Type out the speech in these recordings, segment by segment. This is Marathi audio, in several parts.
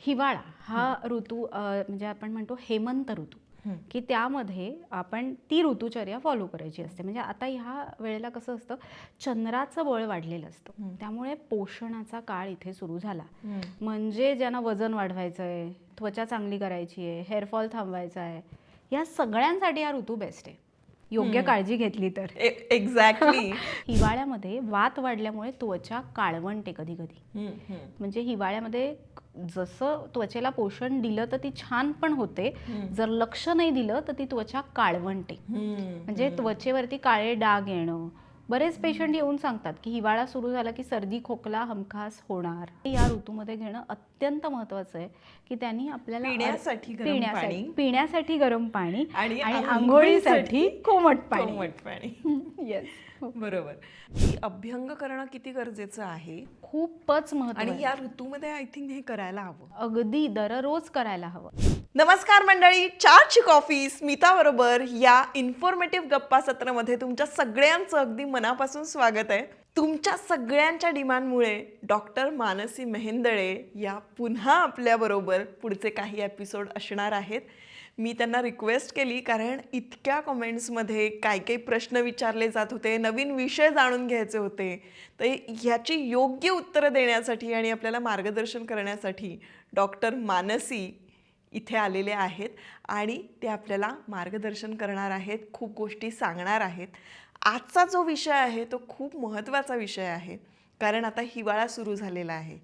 हिवाळा हा. ऋतू म्हणजे आपण म्हणतो हेमंत ऋतू. की त्यामध्ये आपण ती ऋतुचर्या फॉलो करायची असते. म्हणजे आता ह्या वेळेला कसं असतं चंद्राचं बळ वाढलेलं असतं. त्यामुळे पोषणाचा काळ इथे सुरू झाला. म्हणजे ज्यांना वजन वाढवायचं आहे त्वचा चांगली करायची आहे हेअरफॉल थांबवायचा आहे या सगळ्यांसाठी हा ऋतू बेस्ट आहे. योग्य काळजी घेतली तर. एक्झॅक्टली हिवाळ्यामध्ये वात वाढल्यामुळे त्वचा काळवंटे कधी कधी म्हणजे हिवाळ्यामध्ये जसं त्वचेला पोषण दिलं तर ती छान पण होते. जर लक्ष नाही दिलं तर ती त्वचा काळवंटे. म्हणजे त्वचेवरती काळे डाग येणं बरेच पेशंट येऊन सांगतात की हिवाळा सुरू झाला की सर्दी खोकला हमखास होणार. या ऋतूमध्ये घेणं अत्यंत महत्वाचं आहे की त्यांनी आपल्याला पिण्यासाठी गरम पिण्यासाठी पाणी. पिण्यासाठी गरम पाणी आणि आंघोळीसाठी आंघोळीसाठी कोमट पाणी. कोमट पाणी. येस बरोबर. ही अभ्यंग करणं किती गरजेचं आहे? खूपच महत्त्व आणि या ऋतूमध्ये आय थिंक हे करायला हवं. अगदी दररोज करायला हवं. नमस्कार मंडळी चारची कॉफी स्मिता बरोबर या इन्फॉर्मेटिव्ह गप्पा सत्रामध्ये तुमच्या सगळ्यांचं अगदी मनापासून स्वागत आहे. तुमच्या सगळ्यांच्या डिमांडमुळे डॉक्टर मानसी मेहेंदळे या पुन्हा आपल्याबरोबर पुढचे काही एपिसोड असणार आहेत. मी त्यांना रिक्वेस्ट केली कारण इतक्या कमेंट्समध्ये काय काही प्रश्न विचारले जात होते नवीन विषय जाणून घ्यायचे होते. तर ह्याची योग्य उत्तरं देण्यासाठी आणि आपल्याला मार्गदर्शन करण्यासाठी डॉक्टर मानसी इथे आलेले आहेत आणि ते आपल्याला मार्गदर्शन करणार आहेत खूप गोष्टी सांगणार आहेत. आजचा जो विषय आहे तो खूप महत्त्वाचा विषय आहे. कारण आता हिवाळा सुरू झालेला आहे.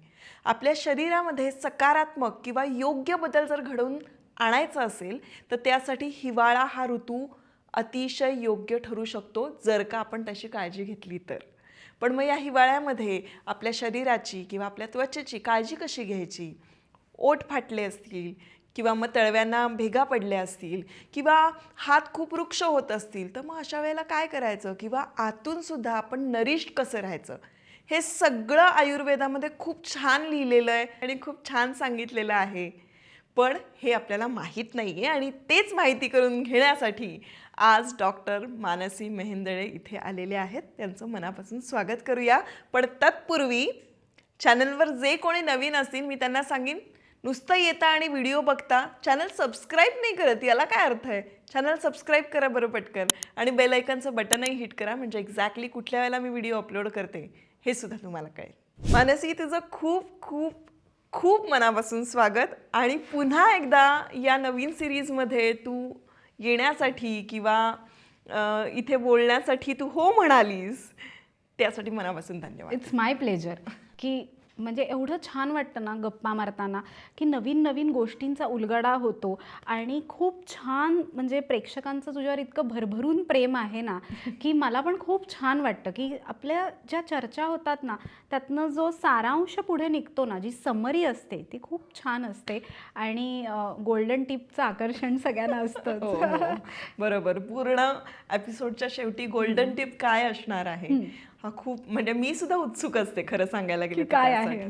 आपल्या शरीरामध्ये सकारात्मक किंवा योग्य बदल जर घडवून आणायचं असेल तर त्यासाठी हिवाळा हा ऋतू अतिशय योग्य ठरू शकतो जर का आपण त्याची काळजी घेतली तर. पण मग या हिवाळ्यामध्ये आपल्या शरीराची किंवा आपल्या त्वचेची काळजी कशी घ्यायची? ओठ फाटले असतील किंवा मग तळव्यांना भेगा पडल्या असतील किंवा हात खूप वृक्ष होत असतील तर मग अशा वेळेला काय करायचं? किंवा आतून सुद्धा आपण नरिश्ड कसं राहायचं? हे सगळं आयुर्वेदामध्ये खूप छान लिहिलेलं आहे आणि खूप छान सांगितलेलं आहे. पण हे आपल्याला माहीत नाही आहे आणि तेच माहिती करून घेण्यासाठी आज डॉक्टर मानसी मेहेंदळे इथे आलेले आहेत. त्यांचं मनापासून स्वागत करूया. पण तत्पूर्वी चॅनलवर जे कोणी नवीन असतील मी त्यांना सांगेन नुसतं येता आणि व्हिडिओ बघता चॅनल सबस्क्राईब नाही करत याला काय अर्थ आहे? चॅनल सबस्क्राईब करा बरं पटकन आणि बेलायकनचं बटनही हिट करा म्हणजे एक्झॅक्टली कुठल्या वेळेला मी व्हिडिओ अपलोड करते हे सुद्धा तुम्हाला कळेल. मानसी तुझं खूप खूप खूप मनापासून स्वागत. आणि पुन्हा एकदा या नवीन सिरीजमध्ये तू येण्यासाठी किंवा इथे बोलण्यासाठी तू हो म्हणालीस त्यासाठी मनापासून धन्यवाद. इट्स माय प्लेजर की म्हणजे एवढं छान वाटतं ना गप्पा मारताना की नवीन नवीन गोष्टींचा उलगडा होतो आणि खूप छान म्हणजे प्रेक्षकांचं तुझ्यावर इतकं भरभरून प्रेम आहे ना की मला पण खूप छान वाटतं की आपल्या ज्या चर्चा होतात ना त्यातनं जो सारांश पुढे निघतो ना जी समरी असते ती खूप छान असते आणि गोल्डन टिपचं आकर्षण सगळ्यांना हो, असतं हो. बरोबर. पूर्ण एपिसोडच्या शेवटी गोल्डन टिप काय असणार आहे? हा खूप म्हणजे मी सुद्धा उत्सुक असते खरं सांगायला गेलं काय आहे?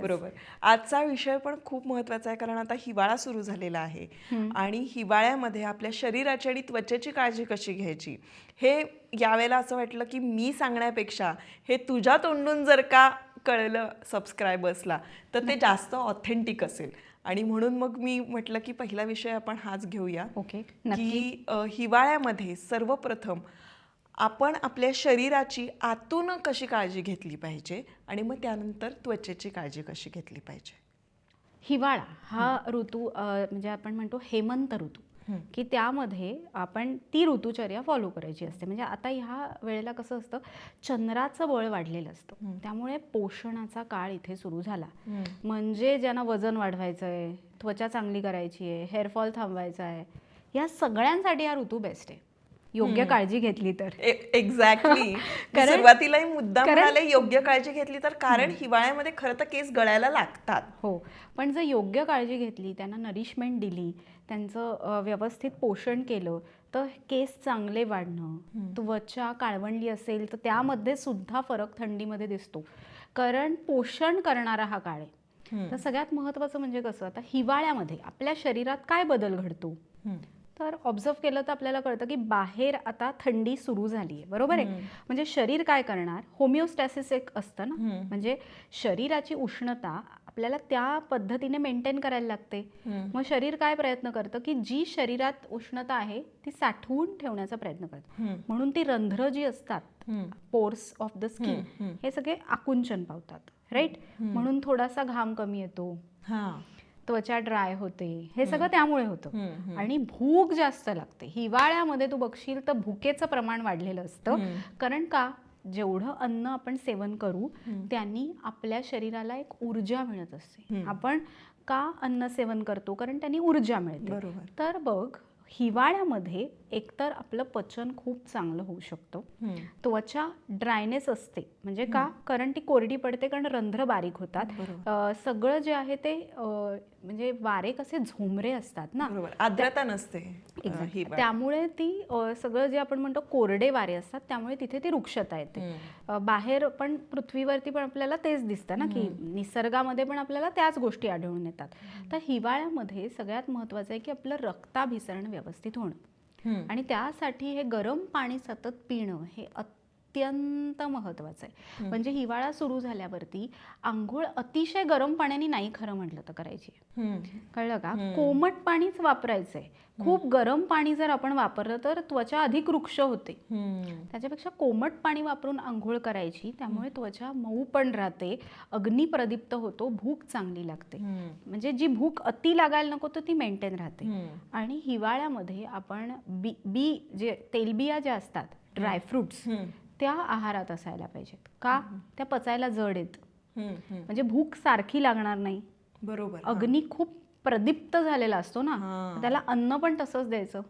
बरोबर. आजचा विषय पण खूप महत्त्वाचा आहे कारण आता हिवाळा सुरू झालेला आहे. आणि हिवाळ्यामध्ये आपल्या शरीराची आणि त्वचेची काळजी कशी घ्यायची? हे यावेळेला असं वाटलं की मी सांगण्यापेक्षा हे तुझ्या तोंडून जर का कळलं सबस्क्रायबर्सला तर ते जास्त ऑथेंटिक असेल. आणि म्हणून मग मी म्हटलं की पहिला विषय आपण हाच घेऊया. ओके. की हिवाळ्यामध्ये सर्वप्रथम आपण आपल्या शरीराची आतून कशी काळजी घेतली पाहिजे आणि मग त्यानंतर त्वचेची काळजी कशी घेतली पाहिजे? हिवाळा हा ऋतू म्हणजे आपण म्हणतो हेमंत ऋतू. की त्यामध्ये आपण ती ऋतुचर्या फॉलो करायची असते. म्हणजे आता ह्या वेळेला कसं असतं चंद्राचं बळ वाढलेलं असतं. त्यामुळे पोषणाचा काळ इथे सुरू झाला. म्हणजे ज्यांना वजन वाढवायचं आहे त्वचा चांगली करायची आहे हेअरफॉल थांबवायचा आहे या सगळ्यांसाठी हा ऋतू बेस्ट आहे. योग्य काळजी घेतली तर. एक्झॅक्टली कारण- सुरुवातीलाही मुद्दा म्हणाले योग्य काळजी घेतली तर कारण हिवाळ्यामध्ये खरं तर केस गळायला लागतात. हो. पण जर योग्य काळजी घेतली त्यांना नरिशमेंट दिली त्यांचं व्यवस्थित पोषण केलं तर केस चांगले वाढणं त्वचा काळवंडली असेल तर त्यामध्ये सुद्धा फरक थंडीमध्ये दिसतो. कारण पोषण करणारा हा काळ आहे. तर सगळ्यात महत्त्वाचं म्हणजे कसं आता हिवाळ्यामध्ये आपल्या शरीरात काय बदल घडतो? तर ऑब्झर्व केलं तर आपल्याला कळतं की बाहेर आता थंडी सुरू झाली आहे बरोबर आहे? म्हणजे शरीर काय करणार? होमिओस्टॅसिस एक असतं ना? म्हणजे शरीराची उष्णता आपल्याला त्या पद्धतीने मेंटेन करायला लागते. मग शरीर काय प्रयत्न करतं की जी शरीरात उष्णता आहे ती साठवून ठेवण्याचा प्रयत्न करतं. म्हणून ती रंध्र जी असतात. Pores of the skin. हे सगळे आकुंचन पावतात. राईट म्हणून थोडासा घाम कमी येतो. त्वचा ड्राय होते. हे सगळं त्यामुळे होतं. आणि भूक जास्त लागते. हिवाळ्यामध्ये तू बघशील तर भुकेचं प्रमाण वाढलेलं असतं. कारण का? जेवढं अन्न आपण सेवन करू त्यांनी आपल्या शरीराला एक ऊर्जा मिळत असते. आपण का अन्न सेवन करतो? कारण त्यांनी ऊर्जा मिळते. तर बघ हिवाळ्यामध्ये एकतर आपलं पचन खूप चांगलं होऊ शकतं. त्वचा ड्रायनेस असते. म्हणजे का? कारण ती कोरडी पडते कारण रंध्र बारीक होतात. सगळं जे आहे ते म्हणजे वारे कसे झोमरे असतात ना? आर्द्रता नसते. त्यामुळे ती सगळं जे आपण म्हणतो कोरडे वारे असतात त्यामुळे तिथे ती वृक्षता येते. बाहेर पण पृथ्वीवरती पण आपल्याला तेच दिसतं ना की निसर्गामध्ये पण आपल्याला त्याच गोष्टी आढळून येतात. तर हिवाळ्यामध्ये सगळ्यात महत्वाचं आहे की आपलं रक्ताभिसरण व्यवस्थित होणं. आणि त्यासाठी हे गरम पाणी सतत पिणं हे अत्यंत महत्वाचं आहे. म्हणजे हिवाळा सुरू झाल्यावरती आंघोळ अतिशय गरम पाण्याने नाही खरं म्हटलं तर करायची. कळलं का? कोमट पाणीच वापरायचंय. खूप गरम पाणी जर आपण वापरलं तर त्वचा अधिक वृक्ष होते. त्याच्यापेक्षा कोमट पाणी वापरून आंघोळ करायची त्यामुळे त्वचा मऊ पण राहते अग्निप्रदीप्त होतो भूक चांगली लागते. म्हणजे जी भूक अति लागायला नको तर ती मेंटेन राहते. आणि हिवाळ्यामध्ये आपण बी बी जे तेलबिया ज्या असतात ड्रायफ्रुट्स. त्या आहारात असायला पाहिजेत. का? त्या पचायला जड आहेत. म्हणजे भूक सारखी लागणार नाही. बरोबर. अग्नी खूप प्रदीप्त झालेला असतो ना. त्याला अन्न पण तसंच द्यायचं.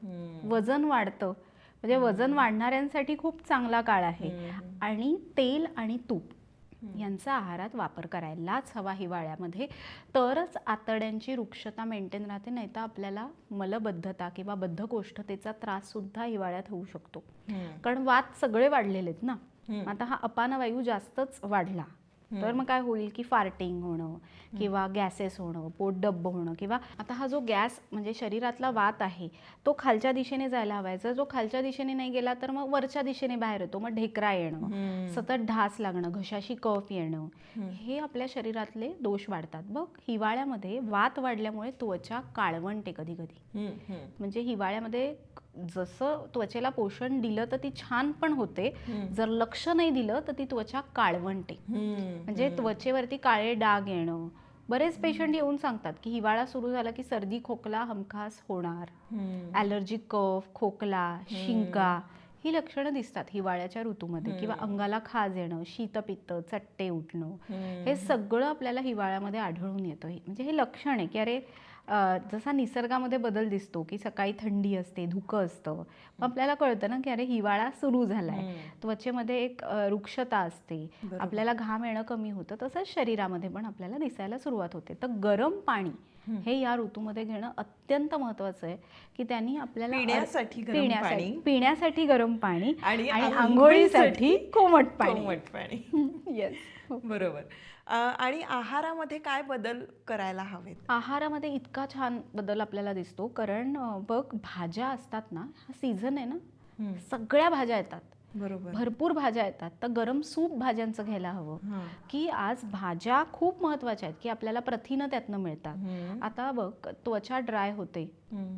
वजन वाढतं. म्हणजे वजन वाढणाऱ्यांसाठी खूप चांगला काळ आहे. आणि तेल आणि तूप. यांचा आहारात वापर करायलाच हवा हिवाळ्यामध्ये. तरच आतड्यांची वृक्षता मेंटेन राहते नाही तर आपल्याला मलबद्धता किंवा बद्धकोष्ठतेचा त्रास सुद्धा हिवाळ्यात होऊ शकतो. कारण वात सगळे वाढलेले आहेत ना. आता हा अपानवायू जास्तच वाढला. तर मग काय होईल की फार्टिंग होणं किंवा गॅसेस होणं पोट डब्ब होणं किंवा आता हा जो गॅस म्हणजे शरीरातला वात आहे तो खालच्या दिशेने जायला हवायचा जो खालच्या दिशेने नाही गेला तर मग वरच्या दिशेने बाहेर येतो. मग ढेकरा येणं. सतत ढास लागणं घशाशी कफ येणं हे आपल्या शरीरातले दोष वाढतात. बघ हिवाळ्यामध्ये वात वाढल्यामुळे त्वचा काळवंटे कधी कधी. म्हणजे हिवाळ्यामध्ये जसं त्वचेला पोषण दिलं तर ती छान पण होते. जर लक्ष नाही दिलं तर ती त्वचा काळवंटे. म्हणजे त्वचेवरती काळे डाग येणं. बरेच पेशंट येऊन सांगतात की हिवाळा सुरू झाला की सर्दी खोकला हमखास होणार. हम्म. ॲलर्जिक कफ खोकला शिंका ही लक्षणं दिसतात हिवाळ्याच्या ऋतूमध्ये किंवा अंगाला खाज येणं शीतपित्त चट्टे उठणं. हे सगळं आपल्याला हिवाळ्यामध्ये आढळून येतं. हे- म्हणजे हे लक्षण आहे की अरे जसा निसर्गामध्ये बदल दिसतो की सकाळी थंडी असते धुकं असतं मग आपल्याला कळतं ना की अरे हिवाळा सुरू झालाय. त्वचेमध्ये एक अं, रुक्षता असते. आपल्याला घाम येणं कमी होतं तसंच शरीरामध्ये पण आपल्याला दिसायला सुरुवात होते. तर गरम पाणी हे या ऋतूमध्ये घेणं अत्यंत महत्वाचं आहे की त्यांनी आपल्याला पिण्यासाठी गरम पिण्यासाठी पाणी. पिण्यासाठी गरम पाणी आणि आंघोळीसाठी कोमट पाणी. कोमट पाणी. येस बरोबर. आणि आहारामध्ये काय बदल करायला हवेत? आहारामध्ये इतका छान बदल आपल्याला दिसतो कारण बघ भाज्या असतात ना हा सीझन आहे ना सगळ्या भाज्या येतात. बरोबर. भरपूर भाज्या येतात. तर गरम सूप भाज्यांचं घ्यायला हवं. की आज भाज्या खूप महत्त्वाच्या आहेत की आपल्याला प्रथिनं त्यातनं मिळतात. आता बघ त्वचा ड्राय होते.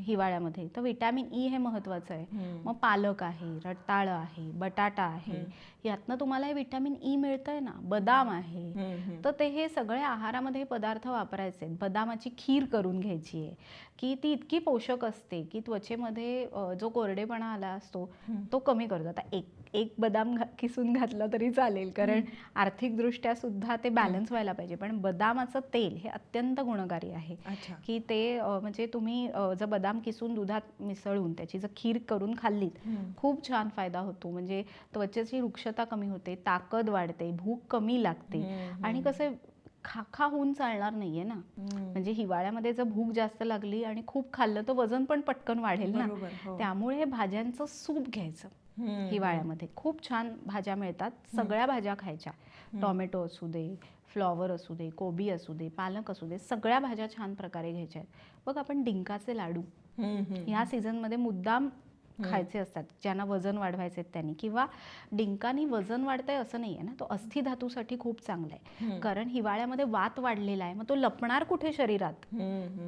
हिवाळ्यामध्ये तर विटॅमिन ई हे महत्वाचं आहे. मग पालक आहे रताळं आहे बटाटा आहे यातनं तुम्हाला हे विटॅमिन ई मिळतंय ना बदाम आहे. तर ते हे सगळे आहारामध्ये पदार्थ वापरायचे आहेत. बदामाची खीर करून घ्यायची आहे. की ती इतकी पोषक असते की त्वचेमध्ये जो कोरडेपणा आला असतो तो कमी करतो. आता एक एक बदाम किसून घातला तरी चालेल. कारण आर्थिकदृष्ट्या सुद्धा ते बॅलन्स व्हायला पाहिजे. पण बदामाचं तेल हे अत्यंत गुणकारी आहे. की ते म्हणजे तुम्ही जर बदाम किसून दुधात मिसळून त्याची जर खीर करून खाल्लीत खूप छान फायदा होतो. म्हणजे त्वचेची वृक्षता कमी होते ताकद वाढते भूक कमी लागते. आणि कसं खा खा होऊन चालणार नाहीये ना. म्हणजे हिवाळ्यामध्ये जर भूक जास्त लागली आणि खूप खाल्लं तर वजन पण पटकन वाढेल ना. हो. त्यामुळे भाज्यांचं सूप घ्यायचं. हिवाळ्यामध्ये. खूप छान भाज्या मिळतात. सगळ्या भाज्या खायच्या. टोमॅटो असू दे फ्लॉवर असू दे कोबी असू दे पालक असू दे सगळ्या भाज्या छान प्रकारे घ्यायच्या आहेत. बघ आपण डिंकाचे लाडू. ह्या सीझनमध्ये मुद्दाम खायचे असतात ज्यांना वजन वाढवायचे आहेत त्यांनी. किंवा डिंकानी वजन वाढतंय असं नाही आहे ना तो अस्थिधातूसाठी खूप चांगला आहे कारण हिवाळ्यामध्ये वात वाढलेला आहे मग तो लपणार कुठे शरीरात?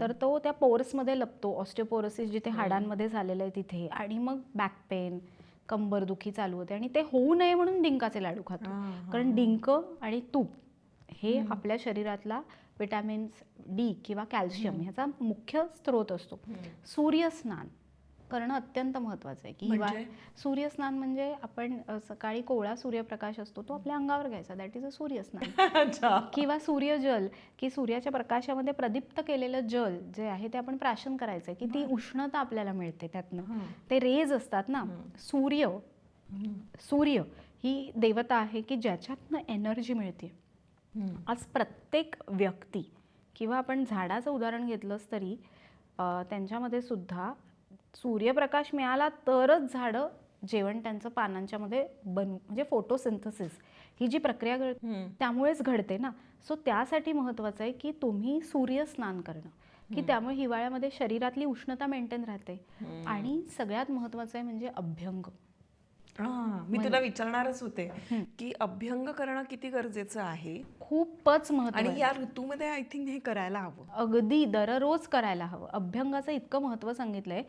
तर तो त्या पोर्समध्ये लपतो ऑस्टिओपोरोसिस जिथे हाडांमध्ये झालेलं आहे तिथे. आणि मग बॅक पेन कंबरदुखी चालू होते आणि ते होऊ नये म्हणून डिंकाचे लाडू खातो. कारण डिंक आणि तूप हे आपल्या शरीरातला विटॅमिन्स डी किंवा कॅल्शियम ह्याचा मुख्य स्रोत असतो. सूर्यस्नान करणं अत्यंत महत्वाचं आहे की हिवाळ म्हणजे? सूर्यस्नान म्हणजे आपण सकाळी कोवळा सूर्यप्रकाश असतो तो आपल्या अंगावर घ्यायचा दॅट इज अ सूर्यस्नान. किंवा सूर्यजल की सूर्याच्या प्रकाशामध्ये प्रदीप्त केलेलं जल जे आहे ते आपण प्राशन करायचंय की ती उष्णता आपल्याला मिळते त्यातनं. ते रेज असतात ना सूर्य सूर्य ही देवता आहे की ज्याच्यातनं एनर्जी मिळते. आज प्रत्येक व्यक्ती किंवा आपण झाडाचं उदाहरण घेतलंच तरी त्यांच्यामध्ये सुद्धा सूर्यप्रकाश मिळाला तरच झाडं जेवण त्यांचं पानांच्या मध्ये बन म्हणजे फोटोसिंथसिस ही जी प्रक्रिया त्यामुळेच घडते ना. सो त्यासाठी महत्वाचं आहे की तुम्ही सूर्य स्नान करणं. की त्यामुळे हिवाळ्यामध्ये शरीरातली उष्णता मेंटेन राहते. आणि सगळ्यात महत्वाचं आहे म्हणजे अभ्यंग. हा, मी तुला विचारणारच होते की अभ्यंग करणं किती गरजेचं आहे? खूपच महत्त्व आणि या ऋतूमध्ये आय थिंक हे करायला हवं. अगदी दररोज करायला हवं. अभ्यंगाचं इतकं महत्त्व सांगितलंय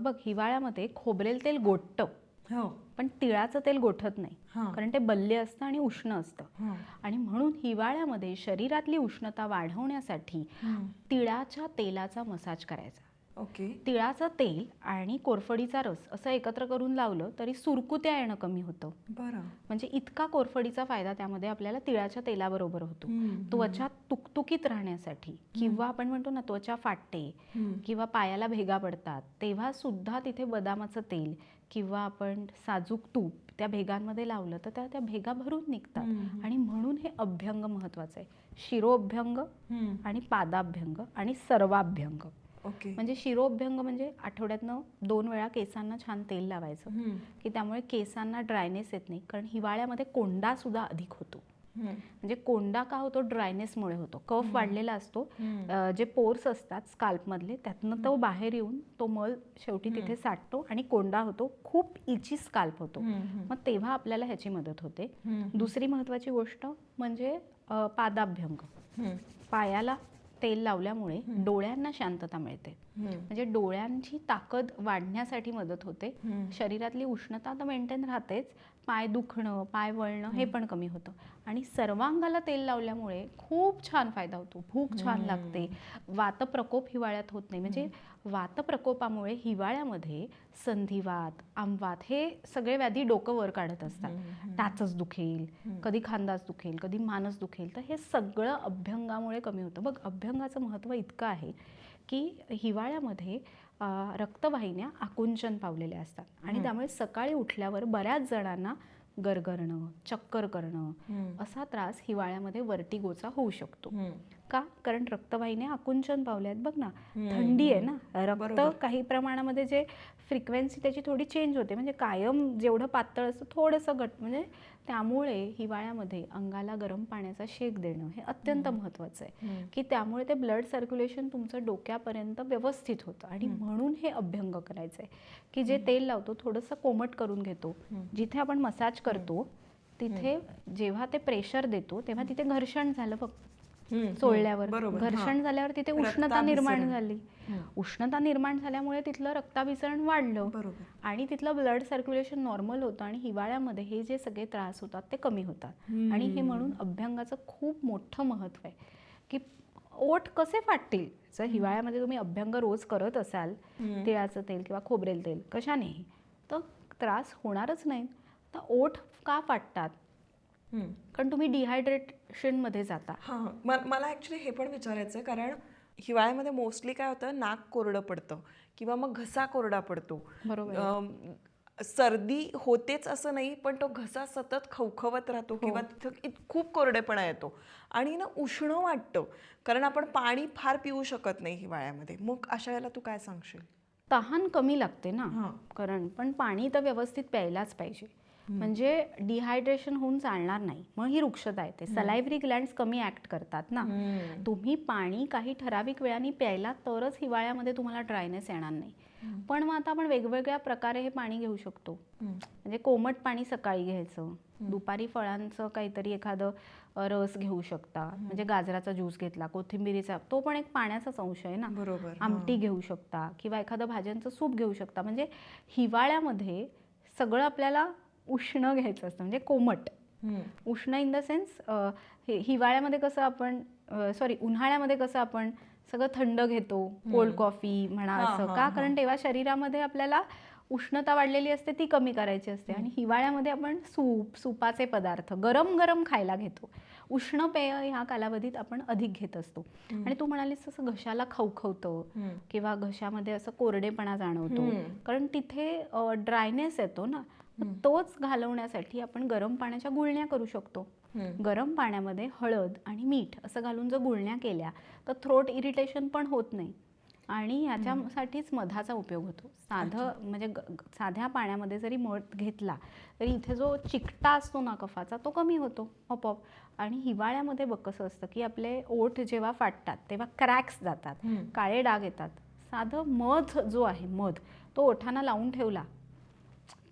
बघ हिवाळ्यामध्ये खोबरेल तेल गोठतं. हो. पण तिळाचं तेल गोठत नाही. कारण ते बल्ले असतं आणि उष्ण असतं. आणि म्हणून हिवाळ्यामध्ये शरीरातली उष्णता वाढवण्यासाठी तिळाच्या तेलाचा मसाज करायचा. ओके. तिळाचं तेल आणि कोरफडीचा रस असं एकत्र करून लावलं तरी सुरकुत्या येणं कमी होतं. बरं. म्हणजे इतका कोरफडीचा फायदा त्यामध्ये आपल्याला तिळाच्या तेलाबरोबर होतो. त्वचा तुकतुकीत राहण्यासाठी किंवा आपण म्हणतो ना त्वचा फाटते किंवा पायाला भेगा पडतात तेव्हा सुद्धा तिथे बदामाचं तेल किंवा आपण साजूक तूप त्या भेगांमध्ये लावलं तर त्या त्या भेगा भरून निघतात. आणि म्हणून हे अभ्यंग महत्वाचं आहे. शिरोअभ्यंग. आणि पादाभ्यंग आणि सर्वाभ्यंग. ओके. म्हणजे शिरोअभ्यंग म्हणजे आठवड्यातनं दोन वेळा केसांना छान तेल लावायचं. की त्यामुळे केसांना ड्रायनेस येत नाही. कारण हिवाळ्यामध्ये कोंडा सुद्धा अधिक होतो. म्हणजे कोंडा का होतो? ड्रायनेसमुळे होतो. कफ वाढलेला असतो. जे पोर्स असतात स्काल्पमधले त्यातनं तो बाहेर येऊन तो मल शेवटी तिथे साठतो आणि कोंडा होतो. खूप इची स्काल्प होतो. मग तेव्हा आपल्याला ह्याची मदत होते. दुसरी महत्वाची गोष्ट म्हणजे पादाभ्यंग. पायाला तेल लावल्यामुळे डोळ्यांना शांतता मिळते. म्हणजे डोळ्यांची ताकद वाढण्यासाठी मदत होते. शरीरातली उष्णता तर मेंटेन राहतेच पाय दुखणं पाय वळणं हे पण कमी होतं. आणि सर्वांगाला तेल लावल्यामुळे खूप छान फायदा होतो. भूक छान लागते. वातप्रकोप हिवाळ्यात होत नाही. म्हणजे वातप्रकोपामुळे हिवाळ्यामध्ये संधिवात आमवात हे सगळे व्याधी डोकं वर काढत असतात. टाचच दुखेल कधी खांदाच दुखेल कधी मानच दुखेल. तर हे सगळं अभ्यंगामुळे कमी होतं. बघ अभ्यंगाचं महत्त्व इतकं आहे की हिवाळ्यामध्ये रक्तवाहिन्या आकुंचन पावलेल्या असतात. आणि त्यामुळे सकाळी उठल्यावर बऱ्याच जणांना गरगरणं चक्कर करणं असा त्रास हिवाळ्यामध्ये वर्टिगोचा होऊ शकतो. का? कारण रक्तवाहिन्या आकुंचन पावल्या आहेत. बघ ना थंडी आहे ना. रक्त काही प्रमाणामध्ये जे फ्रिक्वेन्सी त्याची थोडी चेंज होते. म्हणजे कायम जेवढं पातळ असतं थोडंसं घट. म्हणजे त्यामुळे हिवाळ्यामध्ये अंगाला गरम पाण्याचा शेक देणं हे अत्यंत महत्त्वाचं आहे. की त्यामुळे ते ब्लड सर्क्युलेशन तुमचं डोक्यापर्यंत व्यवस्थित होतं. आणि म्हणून हे अभ्यंग करायचं आहे की जे तेल लावतो थोडंसं कोमट करून घेतो. जिथे आपण मसाज करतो तिथे जेव्हा ते प्रेशर देतो तेव्हा तिथे घर्षण झालं बघ. बरोबर, घर्षण. झाल्यावर तिथे उष्णता. निर्माण झाली. उष्णता निर्माण झाल्यामुळे तिथलं रक्ताभिसरण वाढलं. आणि तिथलं ब्लड सर्क्युलेशन नॉर्मल होतं आणि हिवाळ्यामध्ये हे जे सगळे त्रास होतात ते कमी होतात. आणि हे म्हणून अभ्यंगाचं खूप मोठं महत्त्व आहे. की ओठ कसे फाटतील? जर हिवाळ्यामध्ये तुम्ही अभ्यंग रोज करत असाल तिळाचं तेल किंवा खोबरेल तेल कशानेही तर त्रास होणारच नाही तर ओठ का फाटतात. कारण तुम्ही डिहायड्रेशनमध्ये जाता. हा मला ॲक्च्युली हे पण विचारायचं आहे कारण हिवाळ्यामध्ये मोस्टली काय होतं नाक कोरडं पडतं किंवा मग घसा कोरडा पडतो. बरोबर. सर्दी होतेच असं नाही पण तो घसा सतत खवखवत राहतो किंवा तिथं इत- खूप कोरडेपणा येतो. आणि ना उष्ण वाटतं कारण आपण पाणी फार पिऊ शकत नाही हिवाळ्यामध्ये. मग अशा वेळेला तू काय सांगशील? तहान कमी लागते ना. हां. कारण पण पाणी तर व्यवस्थित प्यायलाच पाहिजे. म्हणजे डिहायड्रेशन होऊन चालणार नाही. मग ही रुक्षता येते. सलायव्हरी ग्लँड्स कमी ऍक्ट करतात ना. तुम्ही पाणी काही ठराविक वेळाने प्यायला तरच हिवाळ्यामध्ये तुम्हाला ड्रायनेस येणार नाही. पण मग आता आपण वेगवेगळ्या प्रकारे हे पाणी घेऊ शकतो. म्हणजे कोमट पाणी सकाळी घ्यायचं. दुपारी फळांचं काहीतरी एखादं रस घेऊ शकता. म्हणजे गाजराचा ज्यूस घेतला कोथिंबिरीचा तो पण एक पाण्याचाच अंश आहे ना. बरोबर. आमटी घेऊ शकता किंवा एखादं भाज्यांचं सूप घेऊ शकता. म्हणजे हिवाळ्यामध्ये सगळं आपल्याला उष्ण घ्यायचं असतं म्हणजे कोमट. उष्ण इन द सेन्स हिवाळ्यामध्ये कसं आपण सॉरी उन्हाळ्यामध्ये कसं आपण सगळं थंड घेतो कोल्ड कॉफी म्हणा असं. का. कारण तेव्हा शरीरामध्ये आपल्याला उष्णता वाढलेली असते ती कमी करायची असते. आणि हिवाळ्यामध्ये आपण सूप सुपाचे पदार्थ गरम गरम खायला घेतो. उष्ण पेय ह्या कालावधीत आपण अधिक घेत असतो. आणि तू म्हणालीस तसं घशाला खवखवतं किंवा घशामध्ये असं कोरडेपणा जाणवतो. कारण तिथे ड्रायनेस येतो ना. तोच घालवण्यासाठी आपण गरम पाण्याच्या गुळण्या करू शकतो. गरम पाण्यामध्ये हळद आणि मीठ असं घालून जर गुळण्या केल्या तर थ्रोट इरिटेशन पण होत नाही. आणि ह्याच्यासाठीच मधाचा उपयोग होतो. साधं म्हणजे साध्या पाण्यामध्ये जरी मध घेतला तरी इथे जो चिकटा असतो ना कफाचा तो कमी होतो आपोआप. आणि हिवाळ्यामध्ये बघ कसं असतं की आपले ओठ जेव्हा फाटतात तेव्हा क्रॅक्स जातात. काळे डाग येतात. साधं मध जो आहे मध तो ओठांना लावून ठेवला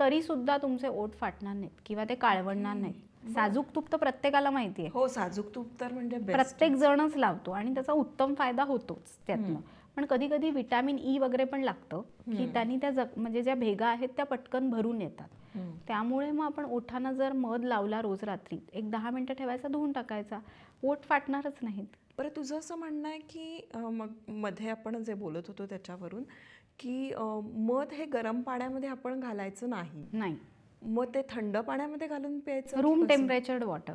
तरी सुद्धा तुमचे ओठ फाटणार नाहीत किंवा ते काळवणार नाहीत. साजूक तूप तर प्रत्येकाला माहिती आहे. हो साजूक तूप तर म्हणजे. प्रत्येक जणच लावतो आणि त्याचा उत्तम फायदा होतोच त्यातनं. पण कधी कधी विटॅमिन ई वगैरे पण लागतं की त्यांनी त्या जग म्हणजे ज्या भेगा आहेत त्या पटकन भरून येतात. त्यामुळे मग आपण ओठांना जर मध लावला रोज रात्री एक दहा मिनिटं ठेवायचा धुवून टाकायचा ओठ फाटणारच नाहीत. बरं तुझं असं म्हणणं आहे की मग मध्ये आपण जे बोलत होतो त्याच्यावरून की मध हे गरम पाण्यामध्ये आपण घालायचं नाही. नाही. मग ते थंड पाण्यामध्ये घालून प्यायचं रूम? Temperatured water.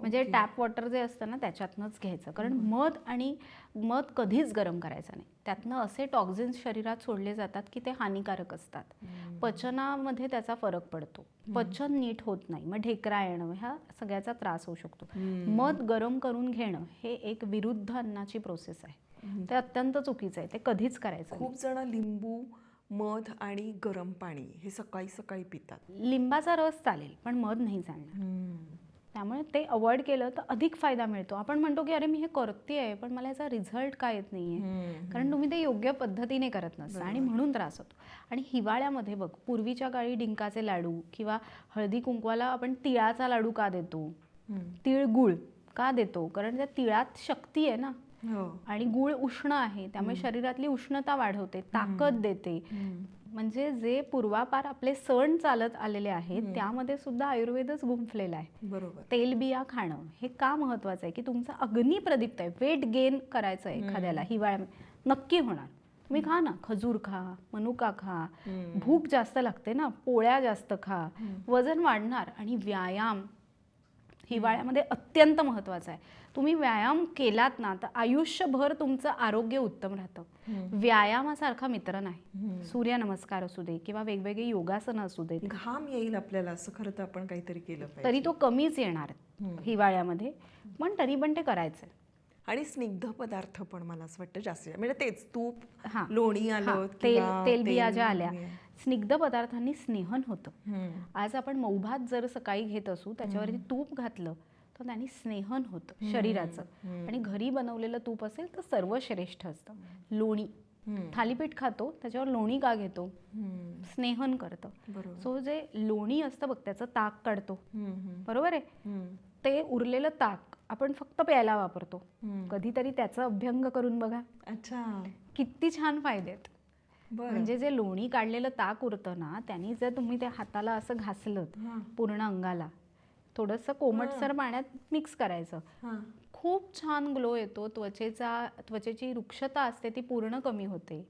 म्हणजे टॅप वॉटर जे असतं ना त्याच्यातनंच घ्यायचं. कारण मध आणि मध कधीच गरम करायचं नाही. त्यातनं असे टॉक्झिन्स शरीरात सोडले जातात की ते हानिकारक असतात. पचनामध्ये त्याचा फरक पडतो. पचन नीट होत नाही. मग ढेकरा येणं ह्या सगळ्याचा त्रास होऊ शकतो. मध गरम करून घेणं हे एक विरुद्ध अन्नाची प्रोसेस आहे. ते अत्यंत चुकीचं आहे. ते कधीच करायचं नाही. खूप जण लिंबू मध आणि गरम पाणी हे सकाळी सकाळी पितात. लिंबाचा रस चालेल पण मध नाही चालणार. त्यामुळे ते अवॉइड केलं तर अधिक फायदा मिळतो. आपण म्हणतो की अरे मी हे करते आहे पण मला याचा रिझल्ट काय येत नाहीये? कारण तुम्ही ते योग्य पद्धतीने करत नसता आणि म्हणून त्रास होतो. आणि हिवाळ्यामध्ये बघ पूर्वीच्या काळी डिंकाचे लाडू किंवा हळदी कुंकवाला आपण तिळाचा लाडू का देतो? तिळ गुळ का देतो? कारण त्या तिळात शक्ती आहे ना. आणि गुळ उष्ण आहे त्यामुळे शरीरातली उष्णता वाढवते ताकद देते. म्हणजे जे पूर्वापार आपले सण चालत आलेले आहेत त्यामध्ये सुद्धा आयुर्वेदच गुंफलेला आहे. बरोबर. तेलबिया खाणं हे का महत्वाचं आहे की तुमचा अग्नी प्रदीप्त आहे वेट गेन करायचं आहे एखाद्याला हिवाळ्यामध्ये नक्की होणार. तुम्ही खा ना खजूर खा मनुका खा भूक जास्त लागते ना पोळ्या जास्त खा वजन वाढणार आणि व्यायाम हिवाळ्यामध्ये अत्यंत महत्त्वाचा आहे. तुम्ही व्यायाम केलात ना तर आयुष्यभर तुमचं आरोग्य उत्तम राहतं. व्यायामासारखा मित्र नाही. सूर्यनमस्कार असू दे किंवा वेगवेगळे योगासनं असू देत. घाम येईल आपल्याला असं खरं तर आपण काहीतरी केलं तरी तो कमीच येणार हिवाळ्यामध्ये. पण तरी पण ते करायचं आणि स्निग्ध पदार्थ पण मला असं वाटतं जास्त म्हणजे तेच तूप हा. लोणी आलं तेल तेलबिया तेल ज्या आल्या. स्निग्ध पदार्थांनी स्नेहन होतं. आज आपण मौभात जर सकाळी घेत असू त्याच्यावरती तूप घातलं तर त्यांनी स्नेहन होतं शरीराचं. आणि घरी बनवलेलं तूप असेल तर सर्वश्रेष्ठ असतं. लोणी. थालीपीठ खातो त्याच्यावर लोणी का घेतो. स्नेहन करतं. सो जे लोणी असतं बघ त्याचं ताक काढतो. बरोबर आहे. ते उरलेलं ताक आपण फक्त प्यायला वापरतो. कधीतरी त्याचा अभ्यंग करून बघा. अच्छा. किती छान फायदे आहेत. म्हणजे जे लोणी काढलेलं ताक उरतं ना त्यांनी जर तुम्ही ते हाताला असं घासलं. पूर्ण अंगाला थोडंसं कोमटसर पाण्यात मिक्स करायचं. खूप छान ग्लो येतो त्वचेचा त्वचेची रुक्षता असते ती पूर्ण कमी होते.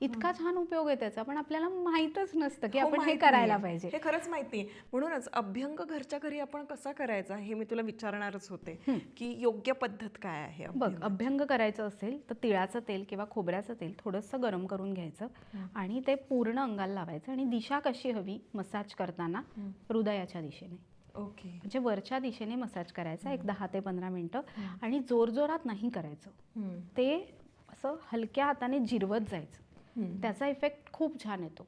इतका छान उपयोग आहे त्याचा पण आपल्याला माहीतच नसतं की हो, आपण हे करायला. पाहिजे. हे खरंच माहिती आहे म्हणूनच अभ्यंग घरच्या घरी आपण कसा करायचा हे मी तुला विचारणारच होते की योग्य पद्धत काय आहे बघ अभ्यंग? करायचं असेल तर तिळाचं तेल किंवा खोबऱ्याचं तेल थोडंसं गरम करून घ्यायचं आणि ते पूर्ण अंगाला लावायचं आणि दिशा कशी हवी मसाज करताना हृदयाच्या दिशेने. ओके. म्हणजे वरच्या दिशेने मसाज करायचा एक दहा ते पंधरा मिनिटं आणि जोरजोरात नाही करायचं. ते असं हलक्या हाताने जिरवत जायचं. त्याचा इफेक्ट खूप छान येतो.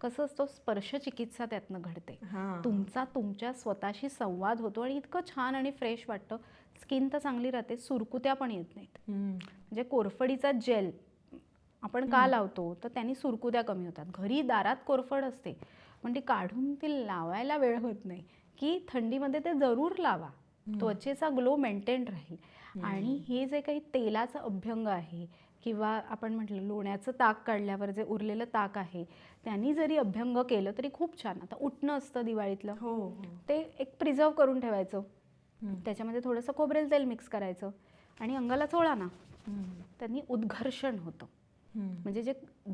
कसं असतं स्पर्श चिकित्सा त्यातनं घडते. तुमचा तुमच्या स्वतःशी संवाद होतो आणि इतकं छान आणि फ्रेश वाटतं. स्किन तर चांगली राहते सुरकुत्या पण येत नाहीत. म्हणजे कोरफडीचा जेल आपण का लावतो तर त्यांनी सुरकुत्या कमी होतात. घरी दारात कोरफड असते. पण ती काढून ती लावायला वेळ होत नाही. की थंडीमध्ये ते जरूर लावा. त्वचेचा ग्लो मेंटेन राहील. आणि हे जे काही तेलाचं अभ्यंग आहे किंवा आपण म्हटलं लोण्याचं ताक काढल्यावर जे उरलेलं ताक आहे त्यांनी जरी अभ्यंग केलं तरी खूप छान. आता उठणं असतं दिवाळीतलं. हो हो. ते एक प्रिझर्व करून ठेवायचं. त्याच्यामध्ये थोडंसं खोबरेल तेल मिक्स करायचं आणि अंगाला चोळा ना. त्यांनी उद्घर्षण होतं. म्हणजे जे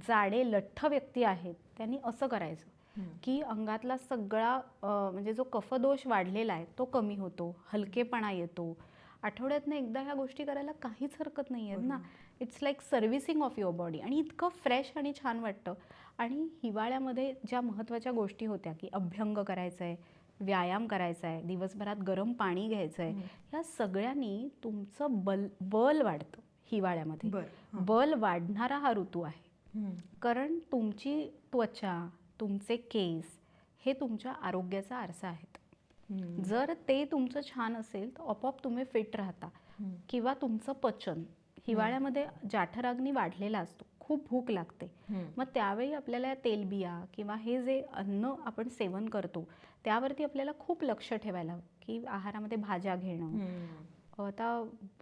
जाडे लठ्ठ व्यक्ती आहेत त्यांनी असं करायचं. की अंगातला सगळा म्हणजे जो कफदोष वाढलेला आहे तो कमी होतो हलकेपणा येतो. आठवड्यातनं एकदा ह्या गोष्टी करायला काहीच हरकत नाही आहेत ना it's like servicing of your body आणि इतकं फ्रेश आणि छान वाटतं. आणि हिवाळ्यामध्ये ज्या महत्त्वाच्या गोष्टी होत्या की अभ्यंग करायचं आहे व्यायाम करायचा आहे दिवसभरात गरम पाणी घ्यायचं आहे ह्या सगळ्यांनी तुमचं बल बल वाढतं हिवाळ्यामध्ये. बल वाढणारा हा ऋतू आहे. कारण तुमची त्वचा तुमचे केस हे तुमच्या आरोग्याचा आरसा आहेत. जर ते तुमचं छान असेल तर आपोआप तुम्ही फिट राहता. किंवा तुमचं पचन. हिवाळ्यामध्ये जाठराग्नी वाढलेला असतो खूप भूक लागते. मग त्यावेळी आपल्याला तेलबिया किंवा हे जे अन्न आपण सेवन करतो त्यावरती आपल्याला खूप लक्ष ठेवायला हवं की आहारामध्ये भाज्या घेणं. आता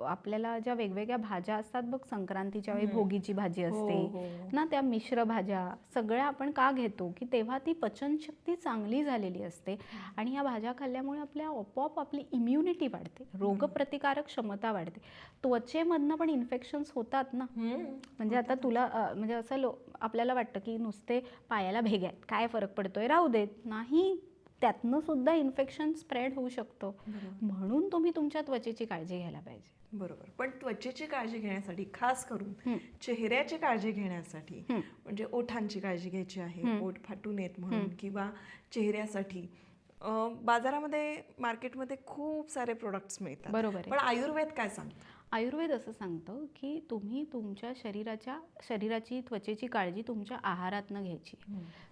आपल्याला ज्या वेगवेगळ्या भाज्या असतात बघ संक्रांतीच्या वेळी. भोगीची भाजी हो, असते हो. ना त्या मिश्र भाज्या सगळ्या आपण का घेतो? की तेव्हा ती पचनशक्ती चांगली झालेली असते आणि या भाज्या खाल्ल्यामुळे आपल्या आपोआप आपली इम्युनिटी वाढते रोगप्रतिकारक क्षमता वाढते. त्वचेमधनं पण इन्फेक्शन्स होतात ना. म्हणजे आता तुला म्हणजे असं लो आपल्याला वाटतं की नुसते पायाला भेग आहेत काय फरक पडतोय? राहू देत. नाही. त्यातनं सुद्धा इन्फेक्शन स्प्रेड होऊ शकतं. म्हणून तुम्ही तुमच्या त्वचेची काळजी घ्यायला पाहिजे बरोबर पण त्वचेची काळजी घेण्यासाठी खास करून. चेहऱ्याची काळजी घेण्यासाठी. म्हणजे ओठांची काळजी घ्यायची आहे. ओठ फाटू नयेत म्हणून किंवा चेहऱ्यासाठी बाजारामध्ये मार्केटमध्ये खूप सारे प्रोडक्ट्स मिळतात बरोबर. पण आयुर्वेद काय सांगतं आयुर्वेद असं सांगतं की तुम्ही तुमच्या शरीराच्या शरीराची त्वचेची काळजी तुमच्या आहारातनं घ्यायची.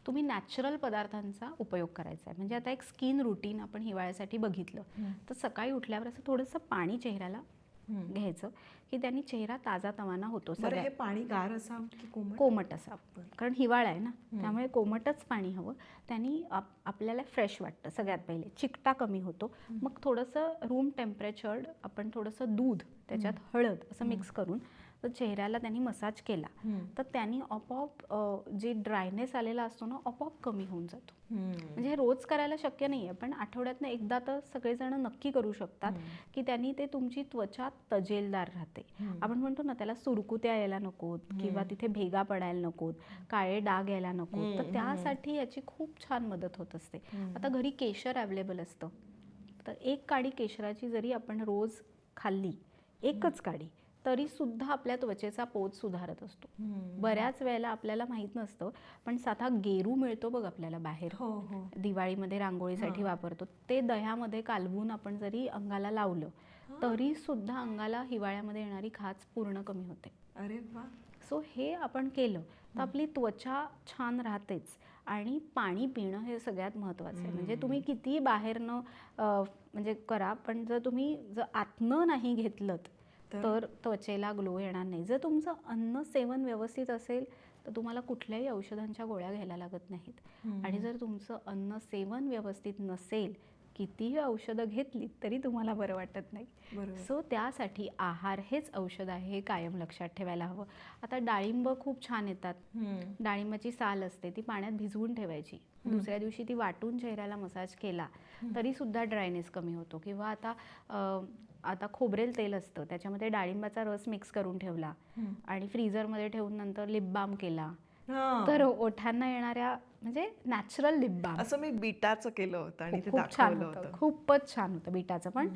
तुम्ही नॅचरल पदार्थांचा उपयोग करायचा आहे म्हणजे आता एक स्किन रुटीन आपण हिवाळ्यासाठी बघितलं. तर सकाळी उठल्यावर असं थोडंसं पाणी चेहऱ्याला घ्यायचं. की त्यांनी चेहरा ताजा तवाना होतो बरं सगळ्या हे पाणी गार असावं की कोमट? कोमट असावं. कारण हिवाळा आहे ना त्यामुळे कोमटच पाणी हवं. त्यांनी आप आपल्याला फ्रेश वाटतं सगळ्यात पहिले. चिकटा कमी होतो. मग थोडंसं रूम टेम्परेचर्ड आपण थोडंसं दूध त्याच्यात हळद असं मिक्स करून तर चेहऱ्याला त्यांनी मसाज केला. तर त्यांनी आपोआप जे ड्रायनेस आलेला असतो ना आपोआप कमी होऊन जातो. म्हणजे हे रोज करायला शक्य नाही आहे पण आठवड्यातनं एकदा तर सगळेजण नक्की करू शकतात की त्यांनी ते तुमची त्वचा तजेलदार राहते. आपण म्हणतो ना त्याला सुरकुत्या यायला नकोत किंवा तिथे भेगा पडायला नकोत काळे डाग यायला नकोत. तर त्यासाठी याची खूप छान मदत होत असते. आता घरी केशर अवेलेबल असतं. तर एक काडी केशराची जरी आपण रोज खाल्ली एकच काडी तरी सुद्धा आपल्या त्वचेचा पोत सुधारत असतो. बऱ्याच वेळेला आपल्याला माहीत नसतं पण साधा गेरू मिळतो बघ आपल्याला बाहेर. हो हो. दिवाळीमध्ये रांगोळीसाठी वापरतो. ते दह्यामध्ये कालवून आपण जरी अंगाला लावलं तरी सुद्धा अंगाला हिवाळ्यामध्ये येणारी खाज पूर्ण कमी होते. अरे वा. सो हे आपण केलं तर आपली त्वचा छान राहतेच आणि पाणी पिणं हे सगळ्यात महत्त्वाचं आहे. म्हणजे तुम्ही किती बाहेरनं म्हणजे करा पण जर तुम्ही जर आतनं नाही घेतलं तर? तर त्वचेला ग्लो येणार नाही. जर तुमचं अन्न सेवन व्यवस्थित असेल तर तुम्हाला कुठल्याही औषधांच्या गोळ्या घ्यायला लागत नाहीत. आणि जर तुमचं अन्न सेवन व्यवस्थित नसेल कितीही औषधं घेतली तरी तुम्हाला बरं वाटत नाही. सो त्यासाठी आहार हेच औषध आहे हे कायम लक्षात ठेवायला हवं. आता डाळिंब खूप छान येतात. डाळिंबाची साल असते ती पाण्यात भिजवून ठेवायची. दुसऱ्या दिवशी ती वाटून चेहऱ्याला मसाज केला तरी सुद्धा ड्रायनेस कमी होतो. किंवा आता आता खोबरेल तेल असतं त्याच्यामध्ये डाळिंबाचा रस मिक्स करून ठेवला. आणि फ्रीझरमध्ये ठेवून नंतर लिप बाम केला. हा. तर ओठांना येणाऱ्या म्हणजे नॅचरल लिप बाम असं मी बीटाचं केलं होतं आणि ते खूप छान दाखवलं होतं. होतं. खूपच छान होतं बीटाचं. पण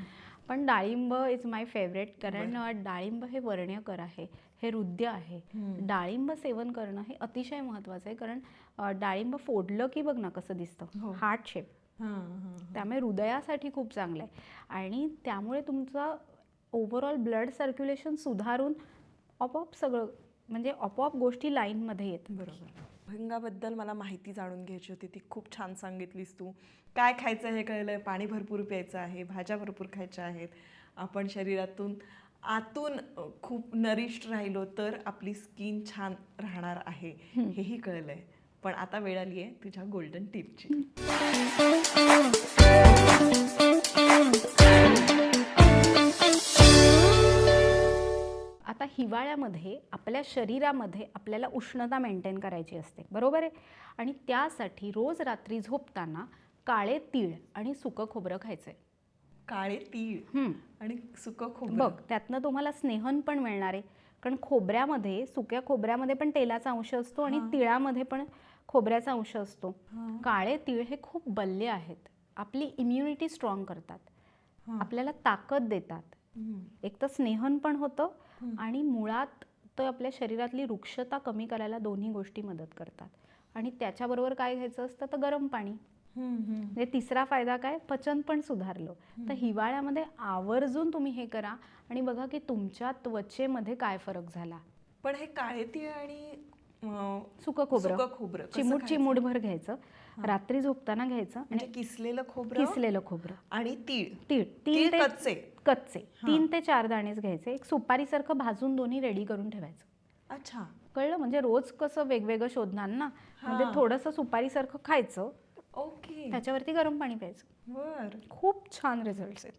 पण डाळिंब इज माय फेवरेट कारण डाळिंब हे वर्ण्यकर आहे हे हृदय आहे. डाळिंब सेवन करणं हे अतिशय महत्त्वाचं आहे कारण अ, डाळिंब फोडलं की बघ ना कसं हो. दिसतं हार्ट शेप हा, हा. त्यामुळे हृदयासाठी खूप चांगलं आहे. आणि त्यामुळे तुमचं ओव्हरऑल ब्लड सर्क्युलेशन सुधारून आपोआप सगळं म्हणजे आपोआप गोष्टी लाईनमध्ये येतात. बरोबर. अभंगाबद्दल मला माहिती जाणून घ्यायची होती. ती खूप छान सांगितलीस तू. काय खायचं हे कळलं पाणी भरपूर प्यायचं आहे भाज्या भरपूर खायच्या आहेत. आपण शरीरातून आतून खूप नरिष्ट राहिलो तर आपली स्किन छान राहणार आहे हेही कळलंय. पण आता वेळ आली आहे तुझ्या गोल्डन टिपची. हिवाळ्यामध्ये आपल्या शरीरामध्ये आपल्याला उष्णता मेंटेन करायची असते. बरोबर आहे? आणि त्यासाठी रोज रात्री झोपताना काळे तीळ आणि सुकं खोबरं खायचंय. काळे तीळ. आणि सुक खोबरं? बघ त्यातनं तुम्हाला स्नेहन पण मिळणार आहे. कारण खोबऱ्यामध्ये सुक्या खोबऱ्यामध्ये पण तेलाचा अंश असतो आणि तिळामध्ये पण खोबऱ्याचा अंश असतो. काळे तीळ हे खूप बल्ले आहेत. आपली इम्युनिटी स्ट्रॉंग करतात. आपल्याला ताकद देतात. एक तर स्नेहन पण होतं आणि मुळात तर आपल्या शरीरातली वृक्षता कमी करायला दोन्ही गोष्टी मदत करतात. आणि त्याच्याबरोबर काय घ्यायचं असतं तर गरम पाणी. म्हणजे तिसरा फायदा काय? पचन पण सुधारलं. तर हिवाळ्यामध्ये आवर्जून तुम्ही हे करा आणि बघा की तुमच्या त्वचेमध्ये काय फरक झाला. पण हे काळे तीळ आणि सुकं खोबरं. खोबरं. चिमूट? चिमूटभर घ्यायचं. रात्री झोपताना घ्यायचं म्हणजे किसलेलं खोबरं किसलेलं खोबरं. आणि तीळ. तीळ तीळ ते कच्चे. कच्चे. तीन ते चार दाणेच घ्यायचे. एक सुपारीसारखं भाजून दोन्ही रेडी करून ठेवायचं. अच्छा. कळलं? म्हणजे रोज कसं वेगवेगळं शोधणार ना? म्हणजे थोडंसं सुपारीसारखं खायचं. ओके. त्याच्यावरती गरम पाणी प्यायचं. बर. खूप छान रिझल्ट आहेत.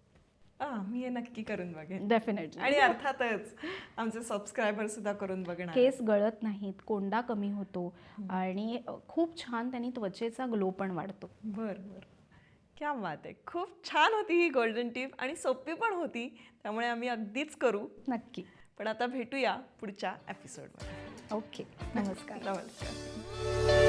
मी हे नक्की करून बघेन. डेफिनेटली आणि अर्थातच आमचे सबस्क्रायबर सुद्धा करून बघणार. केस गळत नाहीत कोंडा कमी होतो आणि खूप छान त्यांनी त्वचेचा ग्लो पण वाढतो. बर बर. क्या बात आहे. खूप छान होती ही गोल्डन टिप आणि सोपी पण होती त्यामुळे आम्ही अगदीच करू. नक्की. पण आता भेटूया पुढच्या एपिसोडमध्ये ओके. नमस्कार. नमस्कार.